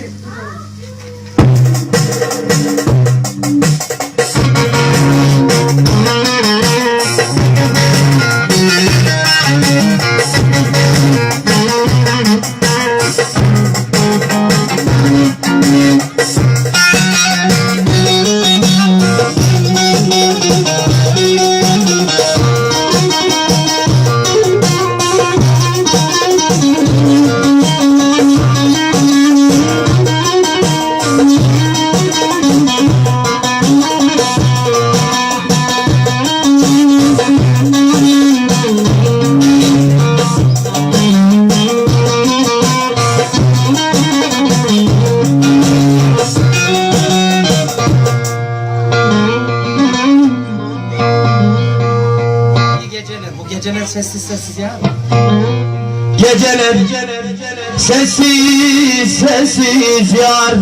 あっ! Sessiz sessiz ya. Geceler sessiz sessiz yar.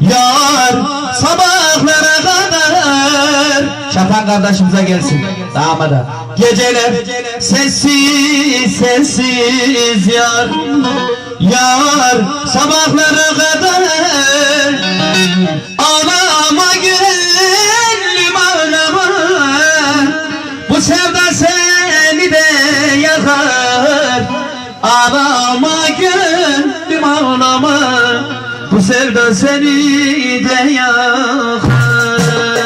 Yar sabahlara kadar. Şafak kardeşimize gelsin damada. Geceler sessiz sessiz yar. Yar sabahlara kadar. Ağlama Bu sevda seni de yakar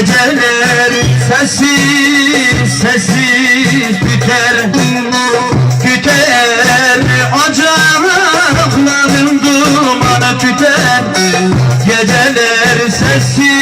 Geceler sessiz sessiz biter Tüter ocakların dumanı tüter. Geceler sessiz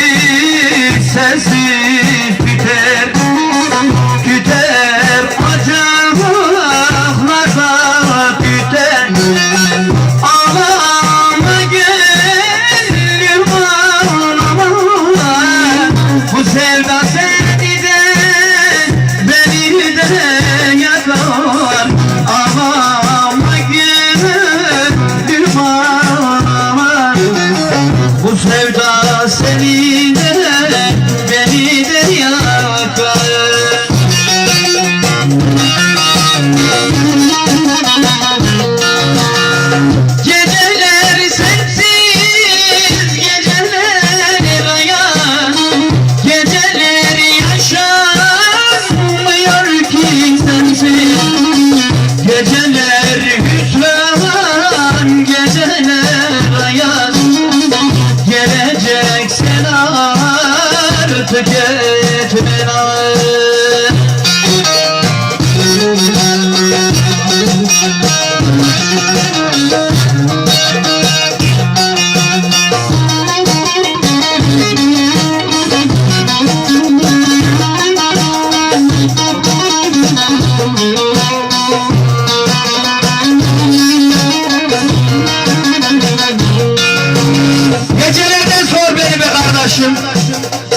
kardeşim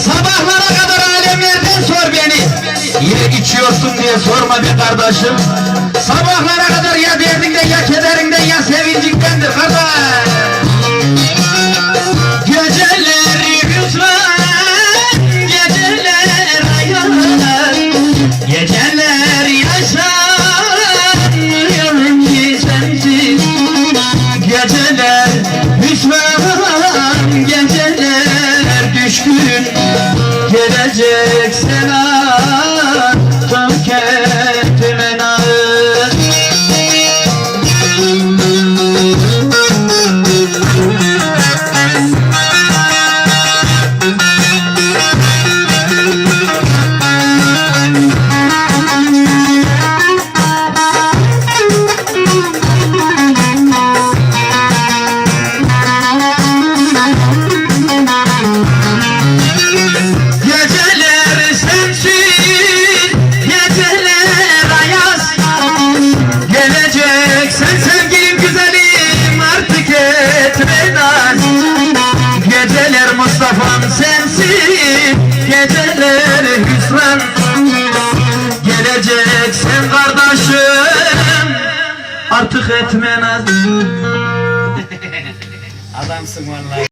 Sabahlara kadar alemlerden sor beni. Yine içiyorsun diye sorma be kardeşim. Sabahlara kadar Geleceksin ha gecelere hüsran. Geleceksen kardeşim. Artık etme naz Adamsın vallahi.